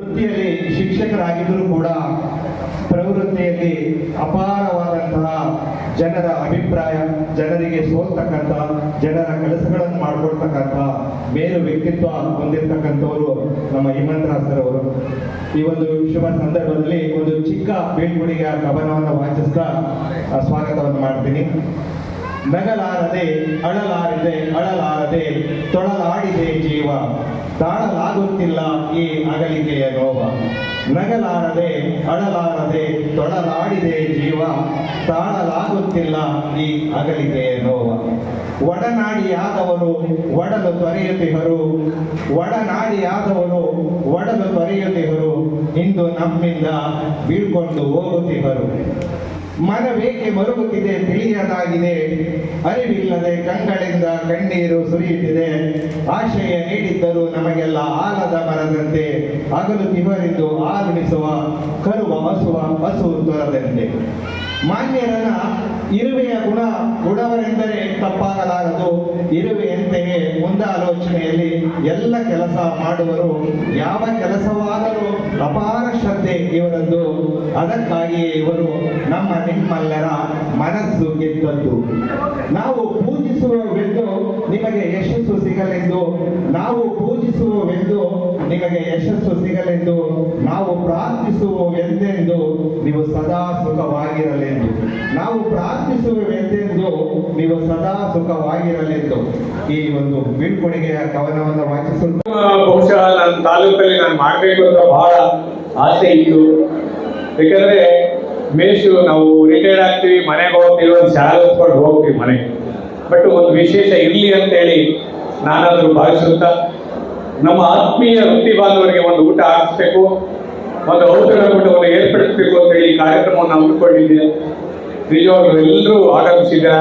ವೃತ್ತಿಯಲ್ಲಿ ಶಿಕ್ಷಕರಾಗಿದ್ದರೂ ಕೂಡ ಪ್ರವೃತ್ತಿಯಲ್ಲಿ ಅಪಾರವಾದಂತಹ ಜನರ ಅಭಿಪ್ರಾಯ ಜನರಿಗೆ ಸೋಲ್ತಕ್ಕಂಥ ಜನರ ಕೆಲಸಗಳನ್ನು ಮಾಡಿಕೊಡ್ತಕ್ಕಂಥ ಮೇಲು ವ್ಯಕ್ತಿತ್ವ ಹೊಂದಿರತಕ್ಕಂಥವರು ನಮ್ಮ ಹಿಮಂತರಾಜ್ ಅವರು. ಈ ಒಂದು ಶುಭ ಸಂದರ್ಭದಲ್ಲಿ ಒಂದು ಚಿಕ್ಕ ಬೀಳ್ಕೊಡುಗೆಯ ಕವನವನ್ನು ವಾಚಿಸ್ತಾ ಆ, ಸ್ವಾಗತವನ್ನು ಮಾಡ್ತೀನಿ. ನಗಲಾರದೆ ಅಳಲಾರದೆ ಅಳಲಾರದೆ, ತೊಳಲಾಡಿದೆ ಜೀವ. ತಾಳಲಾಗುತ್ತಿಲ್ಲ ಈ ಅಗಲಿಕೆಯ ನೋವ. ನಗಲಾರದೆ ಅಳಲಾರದೆ, ತೊಳಲಾಡಿದೆ ಜೀವ. ತಾಳಲಾಗುತ್ತಿಲ್ಲ ಈ ಅಗಲಿಕೆಯ ನೋವ. ಒಡನಾಡಿಯಾದವರು ಒಡಲು ತೊರೆಯುತ್ತಿಹರು ಒಡನಾಡಿಯಾದವರು ಒಡಲು ತೊರೆಯುತ್ತಿಹರು ಇಂದು ನಮ್ಮಿಂದ ಬೀಳ್ಕೊಂಡು ಹೋಗುತ್ತಿಹರು ಮನವೇಕೆ ಮರುಗುತ್ತಿದೆ ತಿಳಿಯದಾಗಿದೆ. ಅರಿವಿಲ್ಲದೆ ಕಂಗಳಿಂದ ಕಣ್ಣೀರು ಸುರಿಯುತ್ತಿದೆ. ಆಶಯ ನೀಡಿದ್ದರೂ ನಮಗೆಲ್ಲ ಆಲದ ಮರದಂತೆ ಹಗಲು ತಿವರಿದ್ದು ಆರುಣಿಸುವ ಕರುವ ಹಸುವ ಹಸು ತೊರದಂತೆ ಮಾನ್ಯರನ ಇರುವೆಯ ಗುಣ ಗುಣವರೆಂದರೆ ತಪ್ಪಾಗಲಾರದು. ಇರುವೆಯಂತೆಯೇ ಮುಂದಾಲೋಚನೆಯಲ್ಲಿ ಎಲ್ಲ ಕೆಲಸ ಮಾಡುವರು. ಯಾವ ಕೆಲಸವಾದರೂ ಅಪಾರ ಶ್ರದ್ಧೆ ಇವರದ್ದು. ಅದಕ್ಕಾಗಿಯೇ ಇವರು ನಮ್ಮ ನಿಮ್ಮೆಲ್ಲರ ಮನಸ್ಸು ಗೆದ್ದದ್ದು. ನಾವು ಪೂಜಿಸುವವೆಂದು ನಿಮಗೆ ಯಶಸ್ಸು ಸಿಗಲೆಂದು, ನಾವು ಪೂಜಿಸುವವೆಂದು ನಿಮಗೆ ಯಶಸ್ಸು ಸಿಗಲೆಂದು, ನಾವು ಪ್ರಾರ್ಥಿಸುವವೆಂದೆಂದು ನೀವು ಸದಾ ಸುಖವಾಗಿರಲೆಂದು. ನಾವು ಪ್ರಾರ್ಥಿಸುವವೆಂದೆಂದು ನೀವು ಸದಾ ಸುಖವಾಗಿರಲೆಂದು. ಈ ಒಂದು ಬೀಳ್ಕೊಡುಗೆಯ ಕವನವನ್ನು ವಾಚಿಸುತ್ತ ಬಹುಶಃ ನನ್ನ ತಾಲೂಕಲ್ಲಿ ನಾನು ಮಾಡಬೇಕು ಅಂತ ಬಹಳ ಆಸೆ ಇತ್ತು. ಯಾಕಂದ್ರೆ ಮೇಷು ನಾವು ರಿಟೈರ್ಡ್ ಆಗ್ತೀವಿ ಮನೆಗೆ ಹೋಗ್ತೀವಿ ಒಂದು ಶಾಲೆ ಹೊತ್ಕೊಂಡು ಹೋಗ್ತೀವಿ ಮನೆಗೆ ಬಟ್ ಒಂದು ವಿಶೇಷ ಇರಲಿ ಅಂತೇಳಿ ನಾನಾದರೂ ಭಾವಿಸುತ್ತಾ, ನಮ್ಮ ಆತ್ಮೀಯ ವೃತ್ತಿ ಬಾಂಧವರಿಗೆ ಒಂದು ಊಟ ಹಾಕಿಸ್ಬೇಕು, ಒಂದು ಔಷಧ ಊಟವನ್ನು ಏರ್ಪಡಿಸಬೇಕು ಅಂತ ಹೇಳಿ ಕಾರ್ಯಕ್ರಮವನ್ನು ಹಮ್ಮಿಕೊಂಡಿದ್ದೆ ನಿಜವಾಗ್ಲೂ ಎಲ್ಲರೂ ಆಗಮಿಸಿದ್ದೀರಾ?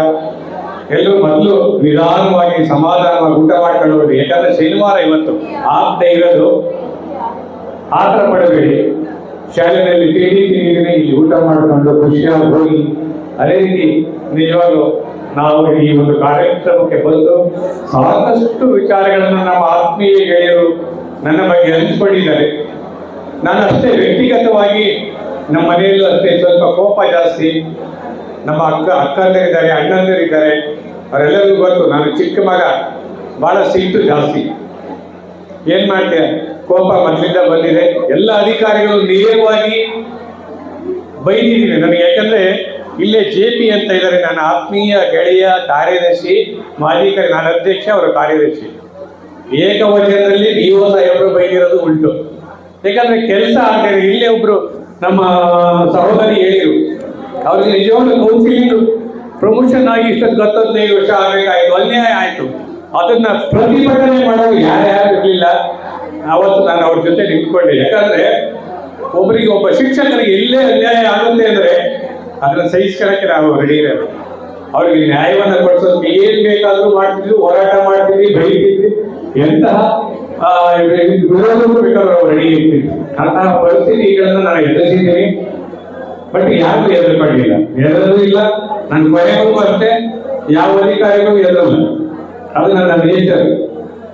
ಎಲ್ಲರೂ ಮೊದಲು ನಿಧಾನವಾಗಿ ಸಮಾಧಾನವಾಗಿ ಊಟ ಮಾಡ್ಕೊಂಡು ಯಾಕಂದ್ರೆ ಶನಿವಾರ ಇವತ್ತು. ಆಫ್ ಇರೋದು. ಆತರ ಪಡಬೇಡಿ ಶಾಲೆಯಲ್ಲಿ ತಿಂಡಿ ತಿಂದಿದ್ದೀನಿ ಇಲ್ಲಿ ಊಟ ಮಾಡಿಕೊಂಡು ಖುಷಿಯಾಗಿ ಹೋಗಿ. ಅದೇ ರೀತಿ ನಿಜವಾಗ್ಲೂ ನಾವು ಈ ಒಂದು ಕಾರ್ಯಕ್ರಮಕ್ಕೆ ಬಂದು ಸಾಕಷ್ಟು ವಿಚಾರಗಳನ್ನು ನಮ್ಮ ಆತ್ಮೀಯ ಗೆಳೆಯರು ನನ್ನ ಬಗ್ಗೆ ಹಂಚಿಕೊಂಡಿದ್ದಾರೆ. ನಾನು ಅಷ್ಟೇ ವ್ಯಕ್ತಿಗತವಾಗಿ ನಮ್ಮ ಮನೆಯಲ್ಲೂ ಅಷ್ಟೇ ಸ್ವಲ್ಪ ಕೋಪ ಜಾಸ್ತಿ. ನಮ್ಮ ಅಕ್ಕ, ಅಕ್ಕಂದರಿದ್ದಾರೆ, ಅಣ್ಣಂದರಿದ್ದಾರೆ. ಅವರೆಲ್ಲರಿಗೂ ಗೊತ್ತು, ನಾನು ಚಿಕ್ಕ ಮಗ ಬಹಳ ಸಿಟ್ಟು ಜಾಸ್ತಿ. ಏನ್ ಮಾಡ್ತೀಯ? ಕೋಪ ಮೊದಲಿಂದ ಬಂದಿದೆ. ಎಲ್ಲ ಅಧಿಕಾರಿಗಳು ನೇರವಾಗಿ ಬೈದಿದ್ದೀನಿ ನನಗೆ. ಯಾಕಂದ್ರೆ ಇಲ್ಲೇ ಜೆ ಪಿ ಅಂತ ಇದ್ದಾರೆ. ನನ್ನ ಆತ್ಮೀಯ ಗೆಳೆಯ ಕಾರ್ಯದರ್ಶಿ, ಮಾಜಿ ನಾನು ಅಧ್ಯಕ್ಷ, ಅವರ ಕಾರ್ಯದರ್ಶಿ. ಏಕವಚನದಲ್ಲಿ ಡಿ ಒ ಸಾಹೇಬರು ಬೈದಿರೋದು ಉಂಟು. ಯಾಕಂದ್ರೆ ಕೆಲಸ ಆಗ್ತಾರೆ ಇಲ್ಲೇ ಒಬ್ರು ನಮ್ಮ ಸಹೋದರಿ ಹೇಳಿದ್ರು. ಅವ್ರಿಗೆ ನಿಜವಾಗ್ಲೂ ಕೌನ್ಸಿಲಿಂಗ್ ಪ್ರಮೋಷನ್ ಆಗಿ ಇಷ್ಟೊಂದು ಹತ್ತೊಂದೈದು ವರ್ಷ ಆಗಬೇಕಾಯ್ತು. ಅನ್ಯಾಯ ಆಯ್ತು. ಅದನ್ನ ಪ್ರತಿಭಟನೆ ಮಾಡೋರು ಯಾರ್ಯಾರು ಇರಲಿಲ್ಲ. ಅವತ್ತು ನಾನು ಅವ್ರ ಜೊತೆ ನಿಂತ್ಕೊಂಡೆ. ಯಾಕಂದ್ರೆ ಒಬ್ಬರಿಗೆ ಒಬ್ಬ ಶಿಕ್ಷಕರಿಗೆ ಇಲ್ಲೇ ಅನ್ಯಾಯ ಆಗುತ್ತೆ ಅಂದ್ರೆ ಅದನ್ನ ಸಹಿಸ್ಕೊಳಕ್ಕೆ ನಾವು ರೆಡಿ ಇರೋದು. ಅವ್ರಿಗೆ ನ್ಯಾಯವನ್ನ ಕೊಡಿಸೋದಕ್ಕೆ ಏನ್ ಬೇಕಾದ್ರೂ ಮಾಡ್ತಿದ್ವಿ, ಹೋರಾಟ ಮಾಡ್ತೀವಿ ಬೈತಿದ್ವಿ ಎಂತಹ ನಾವು ರೆಡಿ ಇರ್ತೀವಿ. ಅಂತಹ ಪರಿಸ್ಥಿತಿಗಳನ್ನ ನಾನು ಎದುರಿಸಿದ್ದೀನಿ. ಬಟ್ ಯಾರಿಗೂ ಎದುರುಕೊಂಡಿಲ್ಲ ಎದುರೂ ಇಲ್ಲ. ನನ್ನ ಕೊನೆಗೂ ಅಷ್ಟೇ, ಯಾವ ಅಧಿಕಾರಿಗೂ ಎದುರಲ್ಲ. ಅದು ನನ್ನ ನೇಚರ್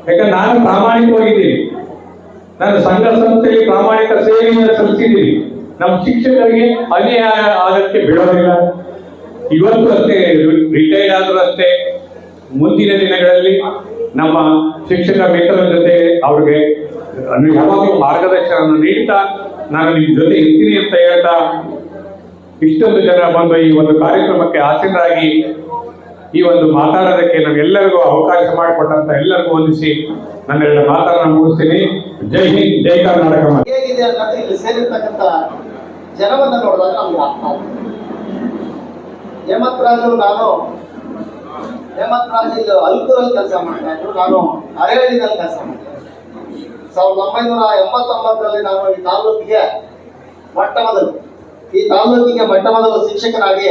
ಯಾಕಂದ್ರೆ ನಾನು ಪ್ರಾಮಾಣಿಕವಾಗಿದ್ದೀನಿ. ನಾನು ಸಂಘ ಸಂಸ್ಥೆಯಲ್ಲಿ ಪ್ರಾಮಾಣಿಕ ಸೇವೆಯನ್ನು ಸಲ್ಲಿಸಿದ್ದೀನಿ. ನಮ್ಮ ಶಿಕ್ಷಕರಿಗೆ ಅನ್ಯಾಯ ಆಗಕ್ಕೆ ಬಿಡೋದಿಲ್ಲ. ಇವತ್ತು ಅಷ್ಟೇ ರಿಟೈರ್ಡ್ ಆದರೂ ಅಷ್ಟೇ, ಮುಂದಿನ ದಿನಗಳಲ್ಲಿ ನಮ್ಮ ಶಿಕ್ಷಕ ಮಿತ್ರರ ಜೊತೆ ಅವ್ರಿಗೆ ಯಾವಾಗಲೂ ಮಾರ್ಗದರ್ಶನವನ್ನು ನೀಡ್ತಾ, ನಾನು ನಿಮ್ಮ ಜೊತೆ ಇರ್ತೀನಿ ಅಂತ ಹೇಳ್ತಾ, ಇಷ್ಟೊಂದು ಜನ ಬಂದು ಈ ಒಂದು ಕಾರ್ಯಕ್ರಮಕ್ಕೆ ಆಸೀನರಾಗಿ ಈ ಒಂದು ಮಾತಾಡೋದಕ್ಕೆ ನಮ್ಗೆಲ್ಲರಿಗೂ ಅವಕಾಶ ಮಾಡಿಕೊಟ್ಟಂತ ಎಲ್ಲರಿಗೂ ವಂದಿಸಿ ನನ್ನ ಎರಡು ಮಾತನ್ನ ಮುಗಿಸ್ತೀನಿ ಜೈ ಹಿಂದ್, ಜೈ ಕರ್ನಾಟಕ. ಹೇಗಿದೆ ಅನ್ನೋದು ಇಲ್ಲಿ ಸೇರಿರ್ತಕ್ಕಂಥ ಜನವನ್ನ ನೋಡಿದಾಗ ನಾನು, ಹೇಮಂತ್ ರಾಜ್ ಇಲ್ಲಿ ಕೆಲಸ ಮಾಡ್ತಾ ಇದ್ರು ನಾನು ಅರೇಳಿನಲ್ಲಿ ಕೆಲಸ ಮಾಡ್ತಾ ಇದ್ದೆ. ಸಾವಿರದ ಒಂಬೈನೂರ ಎಂಬತ್ತೊಂಬತ್ತರಲ್ಲಿ ನಾನು ಈ ತಾಲೂಕಿಗೆ ಮೊಟ್ಟ ಮೊದಲು, ಈ ತಾಲೂಕಿಗೆ ಮೊಟ್ಟ ಮೊದಲು ಶಿಕ್ಷಕನಾಗಿ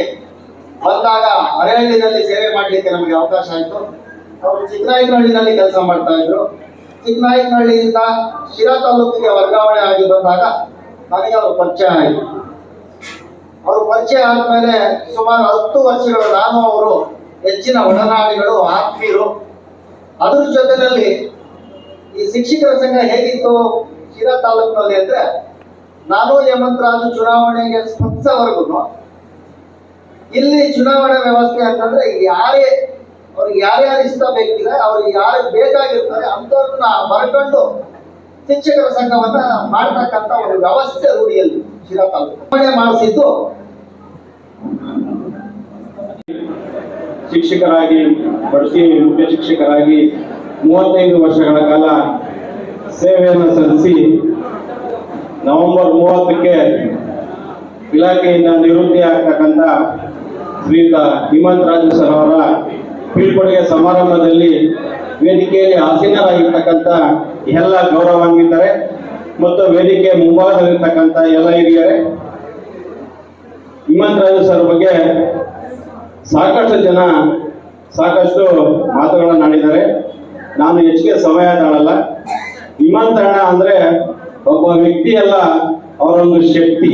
ಬಂದಾಗ ಮರೆಹಳ್ಳಿನಲ್ಲಿ ಸೇವೆ ಮಾಡಲಿಕ್ಕೆ ನಮಗೆ ಅವಕಾಶ ಆಯಿತು. ಅವರು ಚಿಕ್ಕನಾಯಕನಹಳ್ಳಿನಲ್ಲಿ ಕೆಲಸ ಮಾಡ್ತಾ ಇದ್ರು. ಚಿಕ್ಕನಾಯಕನಹಳ್ಳಿಯಿಂದ ಶಿರಾ ತಾಲೂಕಿಗೆ ವರ್ಗಾವಣೆ ಆಗಿ ಬಂದಾಗ ನನಗೆ ಅವರು ಪರಿಚಯ ಆಯಿತು. ಅವರು ಪರಿಚಯ ಆದ್ಮೇಲೆ ಸುಮಾರು ಹತ್ತು ವರ್ಷಗಳು ನಾನು ಅವರು ಹೆಚ್ಚಿನ ಒಡನಾಡಿಗಳು, ಆತ್ಮೀಯರು. ಅದ್ರ ಜೊತೆಯಲ್ಲಿ ಈ ಶಿಕ್ಷಕರ ಸಂಘ ಹೇಗಿತ್ತು ಶಿರಾ ತಾಲೂಕಿನಲ್ಲಿ ಅಂದ್ರೆ, ನಾನು ಹೇಮಂತರಾಜು ಚುನಾವಣೆಗೆ ಸ್ಪರ್ಧಿಸೋವರೆಗೂ ಇಲ್ಲಿ ಚುನಾವಣಾ ವ್ಯವಸ್ಥೆ ಅಂತಂದ್ರೆ ಯಾರೇ ಅವ್ರಿಗೆ ಯಾರ್ಯಾರು ಇಷ್ಟ ಬೇಕಿದೆ ಅವ್ರಿಗೆ ಯಾರು ಬೇಕಾಗಿರ್ತಾರೆ ಅಂಥವ್ರನ್ನ ಬರ್ಕೊಂಡು ಶಿಕ್ಷಕರ ಸಂಘವನ್ನ ಮಾಡ್ತಕ್ಕಂಥ ಒಂದು ವ್ಯವಸ್ಥೆ ರೂಢಿಯಲ್ಲಿ ಶಿರಾ ಮಾಡಿಸಿದ್ದು ಶಿಕ್ಷಕರಾಗಿ, ಬಡ್ತಿ ಮುಖ್ಯ ಶಿಕ್ಷಕರಾಗಿ ಮೂವತ್ತೈದು ವರ್ಷಗಳ ಕಾಲ ಸೇವೆಯನ್ನು ಸಲ್ಲಿಸಿ ನವೆಂಬರ್ ಮೂವತ್ತಕ್ಕೆ ಇಲಾಖೆಯಿಂದ ನಿವೃತ್ತಿ ಆಗ್ತಕ್ಕಂಥ ಶ್ರೀಯುತ ಹಿಮಂತ್ ರಾಜು ಸರ್ ಅವರ ಬೀಳ್ಕೊಡುಗೆ ಸಮಾರಂಭದಲ್ಲಿ ವೇದಿಕೆಯಲ್ಲಿ ಆಸೀನರಾಗಿರ್ತಕ್ಕಂಥ ಎಲ್ಲ ಗೌರವಾನ್ವಿತರೆ ಮತ್ತು ವೇದಿಕೆ ಮುಂಭಾಗದಲ್ಲಿರ್ತಕ್ಕಂಥ ಎಲ್ಲ ಹಿರಿಯರೇ, ಹಿಮಂತ್ ರಾಜು ಸರ್ ಬಗ್ಗೆ ಸಾಕಷ್ಟು ಜನ ಸಾಕಷ್ಟು ಮಾತುಗಳನ್ನು ಆಡಿದ್ದಾರೆ. ನಾನು ಹೆಚ್ಚಿಗೆ ಸಮಯ ತಾಳಲ್ಲ. ಅಣ್ಣ ಅಂದ್ರೆ ಒಬ್ಬ ವ್ಯಕ್ತಿಯಲ್ಲ, ಅವರೊಂದು ಶಕ್ತಿ.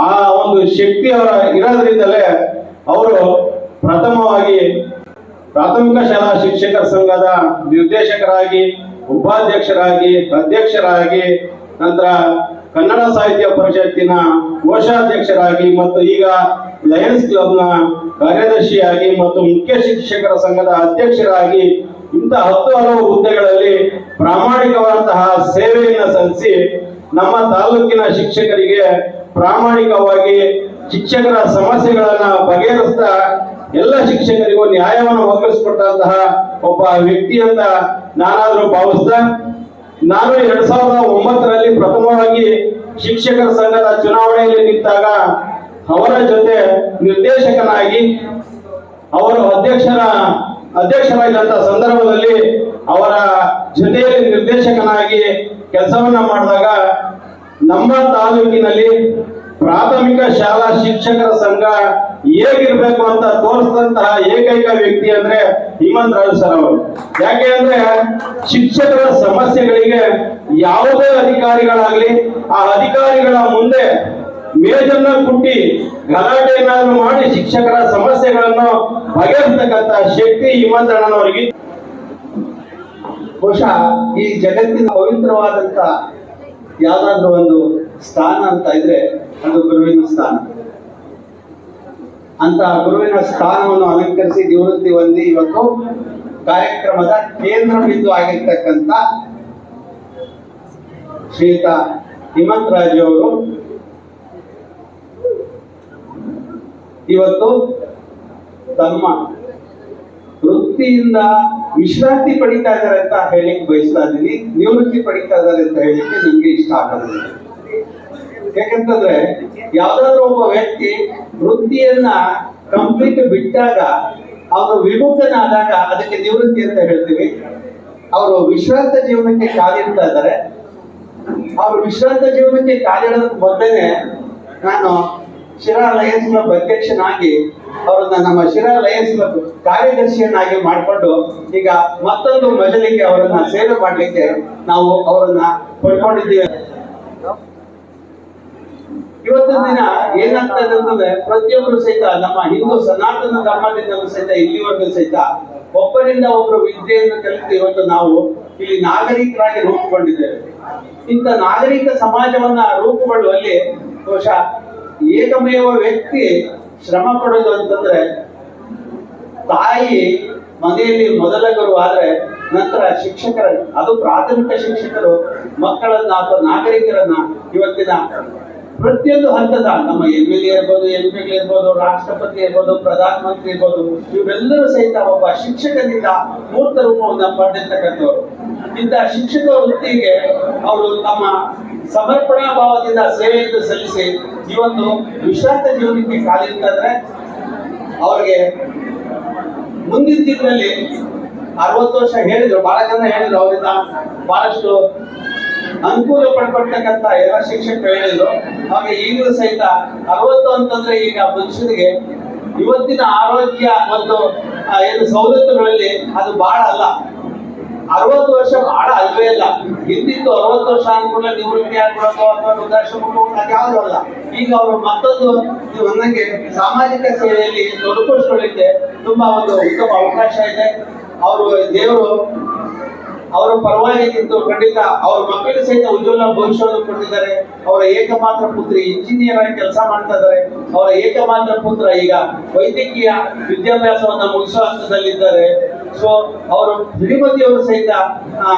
ಆ ಒಂದು ಶಕ್ತಿ ಅವರ ಇರೋದ್ರಿಂದಲೇ ಅವರು ಪ್ರಥಮವಾಗಿ ಪ್ರಾಥಮಿಕ ಶಾಲಾ ಶಿಕ್ಷಕರ ಸಂಘದ ನಿರ್ದೇಶಕರಾಗಿ, ಉಪಾಧ್ಯಕ್ಷರಾಗಿ ಅಧ್ಯಕ್ಷರಾಗಿ ನಂತರ ಕನ್ನಡ ಸಾಹಿತ್ಯ ಪರಿಷತ್ತಿನ ಕೋಶಾಧ್ಯಕ್ಷರಾಗಿ ಮತ್ತು ಈಗ ಲಯನ್ಸ್ ಕ್ಲಬ್ನ ಕಾರ್ಯದರ್ಶಿಯಾಗಿ ಮತ್ತು ಮುಖ್ಯ ಶಿಕ್ಷಕರ ಸಂಘದ ಅಧ್ಯಕ್ಷರಾಗಿ ಇಂಥ ಹತ್ತು ಹಲವು ಹುದ್ದೆಗಳಲ್ಲಿ ಪ್ರಾಮಾಣಿಕವಾದಂತಹ ಸೇವೆಯನ್ನು ಸಲ್ಲಿಸಿ ನಮ್ಮ ತಾಲೂಕಿನ ಶಿಕ್ಷಕರಿಗೆ ಪ್ರಾಮಾಣಿಕವಾಗಿ ಶಿಕ್ಷಕರ ಸಮಸ್ಯೆಗಳನ್ನ ಬಗೆಹರಿಸ್ತಾ ಎಲ್ಲ ಶಿಕ್ಷಕರಿಗೂ ನ್ಯಾಯವನ್ನು ಒದಗಿಸಿಕೊಟ್ಟಂತಹ ಒಬ್ಬ ವ್ಯಕ್ತಿ ಅಂತ ನಾನಾದ್ರೂ ಭಾವಿಸ್ತಾ ನಾನು ಎರಡ್ ಸಾವಿರದ ಒಂಬತ್ತರಲ್ಲಿ ಪ್ರಥಮವಾಗಿ ಶಿಕ್ಷಕರ ಸಂಘದ ಚುನಾವಣೆಯಲ್ಲಿ ನಿಂತಾಗ ಅವರ ಜೊತೆ ನಿರ್ದೇಶಕನಾಗಿ ಅವರು ಅಧ್ಯಕ್ಷರ ಅಧ್ಯಕ್ಷರಾಗಿದ್ದಂತ ಸಂದರ್ಭದಲ್ಲಿ ಅವರ ಜೊತೆಯಲ್ಲಿ ನಿರ್ದೇಶಕನಾಗಿ ಕೆಲಸವನ್ನ ಮಾಡಿದಾಗ ನಮ್ಮ ತಾಲೂಕಿನಲ್ಲಿ ಪ್ರಾಥಮಿಕ ಶಾಲಾ ಶಿಕ್ಷಕರ ಸಂಘ ಹೇಗಿರ್ಬೇಕು ಅಂತ ತೋರಿಸಿದಂತಹ ಏಕೈಕ ವ್ಯಕ್ತಿ ಅಂದ್ರೆ ಹಿಮಂತ್ ರಾಜು ಸರ್ ಅವರು. ಯಾಕೆ ಅಂದ್ರೆ ಶಿಕ್ಷಕರ ಸಮಸ್ಯೆಗಳಿಗೆ ಯಾವುದೇ ಅಧಿಕಾರಿಗಳಾಗ್ಲಿ, ಆ ಅಧಿಕಾರಿಗಳ ಮುಂದೆ ಮೇಜನ್ನ ಕುಟ್ಟಿ ಗಲಾಟೆಯನ್ನಾದ್ರೂ ಮಾಡಿ ಶಿಕ್ಷಕರ ಸಮಸ್ಯೆಗಳನ್ನು ಬಗೆಹರಿಸತಕ್ಕಂತಹ ಶಕ್ತಿ ಹಿಮಂತ್ ಅಣ್ಣನವರಿಗೆ ಬಹುಶಃ ಈ ಜಗತ್ತಿನ ಪವಿತ್ರವಾದಂತ ಯಾವ್ದಾದ್ರು ಒಂದು ಸ್ಥಾನ ಅಂತ ಇದ್ರೆ ಅದು ಗುರುವಿನ ಸ್ಥಾನ. ಅಂತ ಗುರುವಿನ ಸ್ಥಾನವನ್ನು ಅಲಂಕರಿಸಿ ನಿವೃತ್ತಿ ಹೊಂದಿ ಇವತ್ತು ಕಾರ್ಯಕ್ರಮದ ಕೇಂದ್ರ ಬಿಂದು ಆಗಿರ್ತಕ್ಕಂಥ ಶ್ರೀಯುತ ಹಿಮಂತ್ ರಾಜು ಅವರು ಇವತ್ತು ತಮ್ಮ ವೃತ್ತಿಯಿಂದ ವಿಶ್ರಾಂತಿ ಪಡಿತಾ ಇದ್ದಾರೆ ಅಂತ ಹೇಳಿಕ್ ಬಯಸ್ತಾ ಇದ್ದೀನಿ. ನಿವೃತ್ತಿ ಪಡಿತಾ ಇದ್ದಾರೆ ಅಂತ ಹೇಳಿಕ್ಕೆ ನಿಮ್ಗೆ ಇಷ್ಟ ಆಗೋದಿಲ್ಲ ಯಾಕಂತಂದ್ರೆ ಯಾವ್ದಾದ್ರು ಒಬ್ಬ ವ್ಯಕ್ತಿ ವೃತ್ತಿಯನ್ನ ಕಂಪ್ಲೀಟ್ ಬಿಟ್ಟಾಗ ಅವರು ವಿಮುಖನಾದಾಗ ಅದಕ್ಕೆ ನಿವೃತ್ತಿ ಅಂತ ಹೇಳ್ತೀವಿ. ಅವರು ವಿಶ್ರಾಂತ ಜೀವನಕ್ಕೆ ಕಾಲಿಡ್ತಾ ಇದ್ದಾರೆ. ಅವ್ರು ವಿಶ್ರಾಂತ ಜೀವನಕ್ಕೆ ಕಾಲಿಡೋದಕ್ಕೆ ಮೊದಲೇನೆ ನಾನು ಶಿರಾ ಲಯನ್ಸ್ ಕ್ಲಬ್ ಅಧ್ಯಕ್ಷನಾಗಿ ಅವರನ್ನ ನಮ್ಮ ಶಿರಾ ಲಯನ್ಸ್ ಕ್ಲಬ್ ಕಾರ್ಯದರ್ಶಿಯನ್ನಾಗಿ ಮಾಡಿಕೊಂಡು ಈಗ ಮತ್ತೊಂದು ಮಜಲಿಗೆ ಅವರನ್ನ ಸೇವೆ ಮಾಡ್ಲಿಕ್ಕೆ ನಾವು ಅವರನ್ನ ಪಡ್ಕೊಂಡಿದ್ದೀವಿ. ಇವತ್ತಿನ ದಿನ ಏನಾಗ್ತದೆ ಪ್ರತಿಯೊಬ್ಬರು ಸಹಿತ ನಮ್ಮ ಹಿಂದೂ ಸನಾತನ ಧರ್ಮದಿಂದಲೂ ಸಹಿತ ಇಲ್ಲಿವರೆಗೂ ಸಹಿತ ಒಬ್ಬರಿಂದ ಒಬ್ಬರು ವಿದ್ಯೆಯನ್ನು ಕಲಿತು ಇವತ್ತು ನಾವು ಇಲ್ಲಿ ನಾಗರಿಕರಾಗಿ ರೂಪುಗೊಂಡಿದ್ದೇವೆ. ಇಂಥ ನಾಗರಿಕ ಸಮಾಜವನ್ನ ರೂಪುಗೊಳ್ಳುವಲ್ಲಿ ಬಹುಶಃ ಏಕಮೇವ ವ್ಯಕ್ತಿ ಶ್ರಮ ಪಡೋದು ಅಂತಂದ್ರೆ ತಾಯಿ ಮನೆಯಲ್ಲಿ ಮೊದಲ ಗುರು ಆದ್ರೆ ನಂತರ ಶಿಕ್ಷಕರ ಅದು ಪ್ರಾಥಮಿಕ ಶಿಕ್ಷಕರು, ಮಕ್ಕಳನ್ನ ಅಥವಾ ನಾಗರಿಕರನ್ನ ಇವತ್ತಿನ ಪ್ರತಿಯೊಂದು ಹಂತದ ನಮ್ಮ ಎಂ ಎಲ್ ಎ ಇರ್ಬೋದು ಎಂ ಪಿ ಇರ್ಬೋದು, ರಾಷ್ಟ್ರಪತಿ ಇರ್ಬೋದು ಪ್ರಧಾನ ಮಂತ್ರಿ ಇರ್ಬೋದು, ಇವರೆಲ್ಲರೂ ಸಹಿತ ಒಬ್ಬ ಶಿಕ್ಷಕನಿಂದ ಮೂರ್ತ ರೂಪವನ್ನು ಪಡೆದಿರ್ತಕ್ಕಂಥವ್ರು. ಇಂತಹ ಶಿಕ್ಷಕ ವೃತ್ತಿಗೆ ಅವರು ತಮ್ಮ ಸಮರ್ಪಣಾ ಭಾವದಿಂದ ಸೇವೆಯನ್ನು ಸಲ್ಲಿಸಿ ಇವತ್ತು ವಿಶ್ರಾಂತ ಜೀವನಕ್ಕೆ ಕಾಲಿರ್ತಂದ್ರೆ ಅವ್ರಿಗೆ ಮುಂದಿನ ತಿಂಗಳಲ್ಲಿ ಅರವತ್ತು ವರ್ಷ ಹೇಳಿದ್ರು, ಬಹಳ ಜನ ಹೇಳಿದ್ರು, ಅವರಿಂದ ಬಹಳಷ್ಟು ಅನುಕೂಲ ಪಡ್ಕೊಳ್ತಕ್ಕಂತ ಎಲ್ಲ ಶಿಕ್ಷಕರು ಹೇಳಿದ್ರು. ಹಾಗೆ ಈಗಲೂ ಸಹಿತ ಅರವತ್ತು ಅಂತಂದ್ರೆ ಈಗ ಮನುಷ್ಯನಿಗೆ ಇವತ್ತಿನ ಆರೋಗ್ಯ ಒಂದು ಏನು ಸವಲತ್ತುಗಳಲ್ಲಿ ಅದು ಬಹಳ ಅಲ್ಲ. ಅರವತ್ತು ವರ್ಷ ಬಹಳ ಅಲ್ವೇ ಇಲ್ಲ. ಹಿಂದಿತ್ತು ಅರವತ್ತು ವರ್ಷ ಅನ್ಕೊಂಡ್ರೆ ನಿವೃತ್ತಿ ಆಗ್ಬಿಡೋದು ಅಥವಾ ವೃದ್ಧಾಶ್ರಮಕ್ಕೆ ಅದ್ಯಾವುದೂ ಅಲ್ಲ. ಈಗ ಅವರು ಮತ್ತೊಂದು ನೀವು ಸಾಮಾಜಿಕ ಸೇವೆಯಲ್ಲಿ ತೊಡಗಿಸ್ಕೊಳ್ಳಿಕ್ಕೆ ತುಂಬಾ ಒಂದು ಉತ್ತಮ ಅವಕಾಶ ಇದೆ. ಅವರು ದೇವರು ಅವರ ಪರವಾಗಿ ನಿಂತು ಖಂಡಿತ ಅವ್ರ ಮಕ್ಕಳಿಗೆ ಸಹಿತ ಉಜ್ವಲ ಭವಿಷ್ಯವನ್ನು ಕೊಟ್ಟಿದ್ದಾರೆ. ಅವರ ಏಕಮಾತ್ರ ಪುತ್ರಿ ಇಂಜಿನಿಯರ್ ಆಗಿ ಕೆಲಸ ಮಾಡ್ತಾ ಇದ್ದಾರೆ. ಅವರ ಏಕಮಾತ್ರ ಪುತ್ರ ಈಗ ವೈದ್ಯಕೀಯ ವಿದ್ಯಾಭ್ಯಾಸವನ್ನ ಮುಗಿಸುವ ಹಂತದಲ್ಲಿದ್ದಾರೆ. ಸೊ ಅವರು ಶ್ರೀಮತಿಯವರು ಸಹಿತ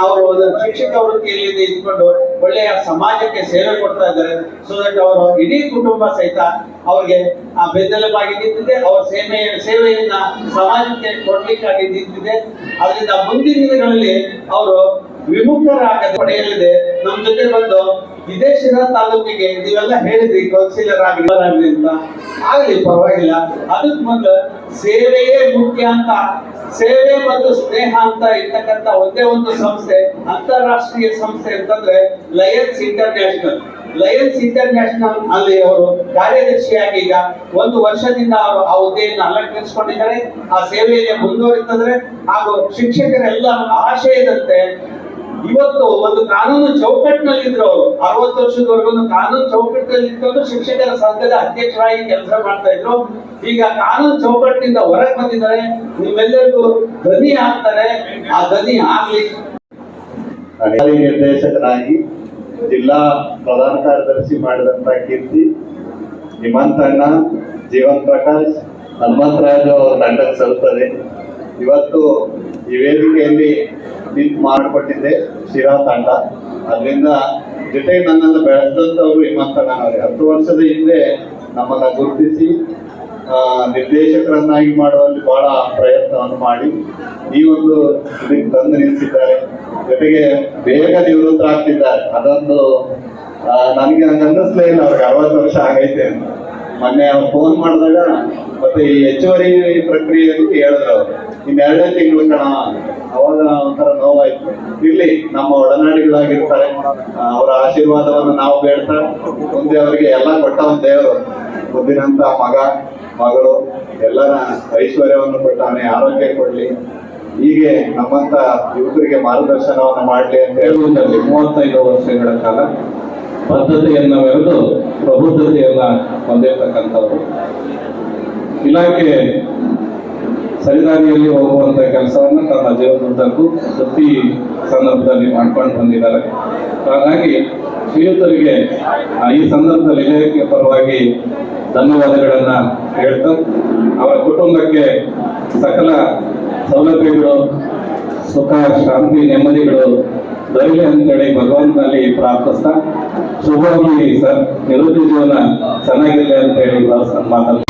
ಅವರು ಶಿಕ್ಷಕ ವೃತ್ತಿಯಲ್ಲಿ ಇದ್ಕೊಂಡು ಒಳ್ಳೆಯ ಸಮಾಜಕ್ಕೆ ಸೇವೆ ಕೊಡ್ತಾ ಇದ್ದಾರೆ. ಸೊ ದಟ್ ಅವರು ಇಡೀ ಕುಟುಂಬ ಸಹಿತ ಅವ್ರಿಗೆ, ಆ, ಬೆನ್ನೆಲುಬಾಗಿ ನಿಂತಿದೆ. ಅವರ ಸೇವೆ ಸೇವೆಯನ್ನ ಸಮಾಜಕ್ಕೆ ಕೊಡ್ಲಿಕ್ಕಾಗಿ ನಿಂತಿದೆ. ಅದರಿಂದ ಮುಂದಿನ ದಿನಗಳಲ್ಲಿ ಅವರು ವಿಮುಖರಾಗ ಪಡೆಯಲಿದೆ. ನಮ್ ಜೊತೆ ಬಂದು ಇದೇ ಶಿರಾ ತಾಲೂಕಿಗೆ ನೀವೆಲ್ಲ ಹೇಳಿದ್ರಿ ಕೌನ್ಸಿಲರ್ ಆಗಲಿ ಆಗಲಿ ಅಂತ. ಆಗಲಿ, ಪರವಾಗಿಲ್ಲ. ಅದಕ್ ಮೊದಲು ಸೇವೆಯೇ ಮುಖ್ಯ ಅಂತ, ಸೇವೆ ಮತ್ತು ಸ್ನೇಹ ಅಂತ ಇರ್ತಕ್ಕಂತ ಒಂದೇ ಒಂದು ಸಂಸ್ಥೆ, ಅಂತಾರಾಷ್ಟ್ರೀಯ ಸಂಸ್ಥೆ ಅಂತಂದ್ರೆ ಲಯನ್ಸ್ ಇಂಟರ್ನ್ಯಾಷನಲ್. ಲಯನ್ಸ್ ಇಂಟರ್ನ್ಯಾಷನಲ್ ಅಲ್ಲಿ ಅವರು ಕಾರ್ಯದರ್ಶಿಯಾಗಿ ಈಗ ಒಂದು ವರ್ಷದಿಂದ ಅವರು ಆ ಹುದ್ದೆಯನ್ನು ಅಲಂಕರಿಸಿಕೊಂಡಿದ್ದಾರೆ. ಆ ಸೇವೆಯಲ್ಲಿ ಮುಂದುವರಿತಂದ್ರೆ ಹಾಗೂ ಶಿಕ್ಷಕರೆಲ್ಲ ಆಶಯದಂತೆ ಇವತ್ತು ಒಂದು ಕಾನೂನು ಚೌಕಟ್ಟಿನಲ್ಲಿ ಇದ್ರು ಅವರು. ಅರವತ್ತು ವರ್ಷದವರೆಗೂ ಕಾನೂನು ಚೌಕಟ್ಟಿನಲ್ಲಿ ಇದ್ಕೊಂಡು ಶಿಕ್ಷಕರ ಸಂಘದ ಅಧ್ಯಕ್ಷರಾಗಿ ಕೆಲಸ ಮಾಡ್ತಾ ಇದ್ರು. ಈಗ ಕಾನೂನು ಚೌಕಟ್ಟಿನಿಂದ ಹೊರಗೆ ಬಂದಿದ್ದಾರೆ. ನಿಮ್ಮೆಲ್ಲರಿಗೂ ಧ್ವನಿ ಹಾಕ್ತಾರೆ. ಆ ಧ್ವನಿ ಆಗ್ಲಿ ನಿರ್ದೇಶಕರಾಗಿ ಜಿಲ್ಲಾ ಪ್ರಧಾನ ಕಾರ್ಯದರ್ಶಿ ಮಾಡಿದಂತ ಕೀರ್ತಿ ಹಿಮಂತಣ್ಣ ಜೀವನ್ ಪ್ರಕಾಶ್, ಹನುಮಂತರಾಜು ಅವರ ತಂಡಕ್ಕೆ ಸಲ್ತದೆ ಇವತ್ತು ಈ ವೇದಿಕೆಯಲ್ಲಿ ನಿಂತು ಮಾಡಿಕೊಟ್ಟಿದ್ದೆ ಶಿರಾ ತಾಂಡ. ಅದರಿಂದ ಜೊತೆಗೆ ನನ್ನನ್ನು ಬೆಳೆಸಿದಂಥವ್ರು ಹಿಮಂತಣ್ಣ ಅವರೇ ಹತ್ತು ವರ್ಷದ ಹಿಂದೆ ನಮ್ಮನ್ನು ಗುರುತಿಸಿ ನಿರ್ದೇಶಕರನ್ನಾಗಿ ಮಾಡುವಲ್ಲಿ ಬಹಳ ಪ್ರಯತ್ನವನ್ನು ಮಾಡಿ ಈ ಒಂದು ಇದಕ್ಕೆ ತಂದು ನಿಲ್ಲಿಸಿದ್ದಾರೆ. ಜೊತೆಗೆ ಬೇಗ ನಿವೃತ್ತರಾಗ್ತಿದ್ದಾರೆ ಅದೊಂದು ಆ, ನನಗೆ ಅನ್ನಿಸ್ಲೇ ಇಲ್ಲ ಅವ್ರಿಗೆ ಅರವತ್ತು ವರ್ಷ ಆಗೈತೆ ಅಂತ. ಮೊನ್ನೆ ಅವ್ರು ಫೋನ್ ಮಾಡಿದಾಗ ಮತ್ತೆ ಈ ಹೆಚ್ಚುವರಿ ಪ್ರಕ್ರಿಯೆಯಲ್ಲಿ ಹೇಳಿದ್ರು ಅವರು. ಇನ್ನೆರಡೇ ತಿಂಗಳು ಕಣ. ಅವಾಗ ಒಂಥರ ನೋವಾಯ್ತು. ಇರ್ಲಿ, ನಮ್ಮ ಒಡನಾಡಿಗಳಾಗಿರ್ತಾರೆ. ಅವರ ಆಶೀರ್ವಾದವನ್ನು ನಾವು ಬೇಡ್ತಾ ಮುಂದೆ ಅವರಿಗೆ ಎಲ್ಲ ಕೊಟ್ಟ ಒಂದು ದೇವರು ಮುಂದಿನಂತ ಮಗ, ಮಗಳು, ಎಲ್ಲರ ಐಶ್ವರ್ಯವನ್ನು ಕೊಟ್ಟವನೇ ಆರೋಗ್ಯ ಕೊಡ್ಲಿ. ಹೀಗೆ ನಮ್ಮಂತ ಯುವಕರಿಗೆ ಮಾರ್ಗದರ್ಶನವನ್ನು ಮಾಡಲಿ ಅಂತ ಹೇಳಿ ಹೇಳುವುದರಲ್ಲಿ ಮೂವತ್ತೈದು ವರ್ಷಗಳ ಕಾಲ ಬದ್ಧತೆಯನ್ನು ಮೆರೆದು ಪ್ರಬುದ್ಧತೆಯನ್ನ ಹೊಂದಿರತಕ್ಕಂಥವ್ರು. ಇಲಾಖೆ ಸರಿದಾರಿಯಲ್ಲಿ ಹೋಗುವಂತ ಕೆಲಸವನ್ನ ತನ್ನ ಜೀವನದುದ್ದಕ್ಕೂ ಪ್ರತಿ ಸಂದರ್ಭದಲ್ಲಿ ಮಾಡ್ಕೊಂಡು ಬಂದಿದ್ದಾರೆ. ಹಾಗಾಗಿ ಶ್ರೀಯುತರಿಗೆ ಈ ಸಂದರ್ಭದಲ್ಲಿ ಇಲಾಖೆ ಪರವಾಗಿ ಧನ್ಯವಾದಗಳನ್ನ ಹೇಳ್ತಾ, ಅವರ ಕುಟುಂಬಕ್ಕೆ ಸಕಲ ಸೌಲಭ್ಯಗಳು, ಸುಖ, ಶಾಂತಿ, ನೆಮ್ಮದಿಗಳು ದೊರೆಯಲಿ ಅಂತೇಳಿ ಭಗವಂತನಲ್ಲಿ ಪ್ರಾರ್ಥಿಸ್ತಾ, ಶುಭವಾಗಿ ಸರ್ ನಿವೃತ್ತಿ ಜೀವನ ಚೆನ್ನಾಗಿರಲಿ ಅಂತ ಹೇಳಿ